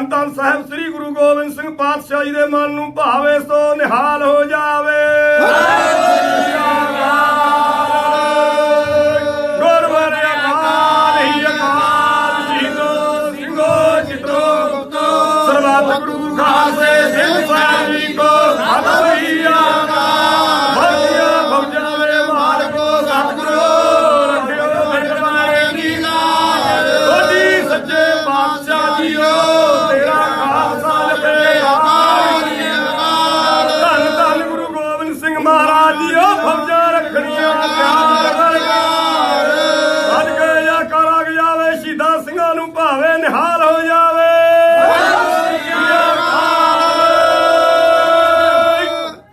ਧੰਨ ਧੰਨ ਸਾਹਿਬ ਸ੍ਰੀ ਗੁਰੂ ਗੋਬਿੰਦ ਸਿੰਘ ਪਾਤਸ਼ਾਹ ਜੀ ਦੇ ਮਨ ਨੂੰ ਭਾਵੇ ਸੋ ਨਿਹਾਲ ਹੋ ਜਾਵੇ। ਸਰਬੱਤ ਗੁਰੂ ਖਾਲਸੇ ਗੋਬਿੰਦ ਫੌਜਾਂ ਰੱਖਣੀਆਂ ਤਿਆਰ ਕਰਕੇ ਸਦਕੇ ਜਾ ਕਰ ਜਾਵੇ, ਸ਼ਹੀਦਾਂ ਸਿੰਘਾਂ ਨੂੰ ਭਾਵੇਂ ਨਿਹਾਲ ਹੋ ਜਾਵੇ।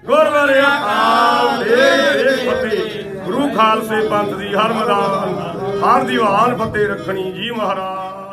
ਗੁਰਵਰ ਫਤਿਹ। ਗੁਰੂ ਖਾਲਸੇ ਪੰਥ ਦੀ ਹਰ ਮਦਾਨ, ਹਰ ਦੀਵਾਨ ਫਤਿਹ ਰੱਖਣੀ ਜੀ ਮਹਾਰਾਜ।